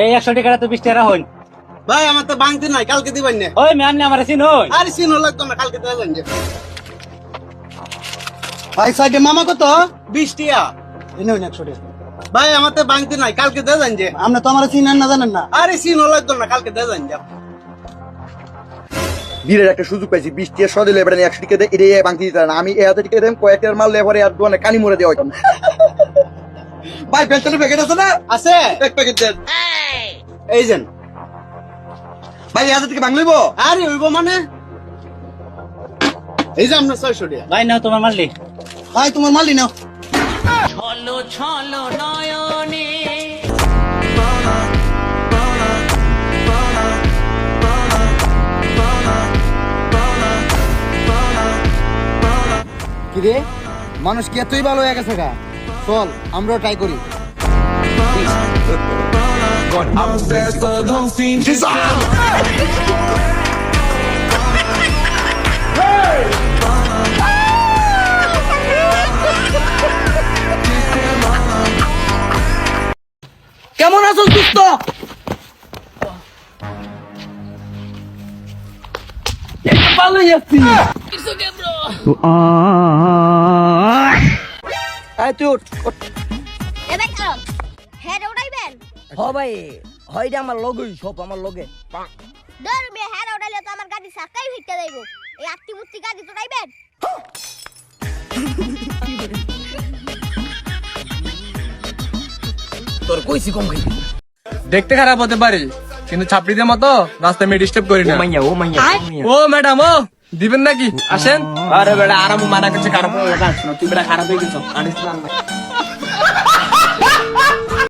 এই একশো টাকাটা তো বিশ টাকা হইল। ভাই আমার তো ভাঙতি নাই কালকে দিবেন না। ওই ম্যাম আমার চিন। হই আরে চিনো লাগতো না কালকে দেবেন যে ভাই সাইডে মামা কত? বিশ টিয়া এনে হইন একশো টাকা। ভাই আমার তো ভাঙতি নাই কালকে দেবেন যে। আপনি তো আমার চিনেন না জানেন না। আরে চিনো লাগতো না কালকে দেবেন যে। বীরের একটা সুযোগ পাইছি বিশ টিয়া এবার একশো টিকা বাংতি দিতে না আমি এ হাতে টিকা দেন কয়েকটার মারলে এবারে আর দোকানে কানি মরে দেওয়া ভাই পেন্সিলের প্যাকেট আছে না? আছে। এক প্যাকেট দেন। এই যেন। ভাই এ হাতে থেকে ভাঙলিব আরে হইব মানে? এই যে আপনার ছয়শো টিয়া ভাই নাও তোমার মারলি ভাই তোমার মালি নাও। কিরে? মানুষ কি এতই ভালো হয়ে গেছে গা? চল আমরাও ট্রাই করি। কেমন আছো সুস্থ ভালোই আছি আয় তুই উঠ, উঠ। এবার কারণ হেড উঠাইবেন হ ভাই হয়টা আমার লগই সব আমার লগে। ধর মে হেড উঠাইলে তো আমার গাড়ি সাকাই ভিটতে যাইব। এই আত্তি মুত্তি গাড়ি উঠাইবেন তোর কইছি কম খাই দেখতে খারাপ হতে পারে কিন্তু ছাপড়িদের মতো রাস্তায় মেয়ে ডিস্টার্ব করি না। মাইয়া ও মাইয়া ও ম্যাডাম ও দিবেন নাকি? আসেন। আরে বেটা আরাম মানা করছে খারাপ হয়ে গেছে তুই বেটা খারাপ হয়ে গেছো আনিস না।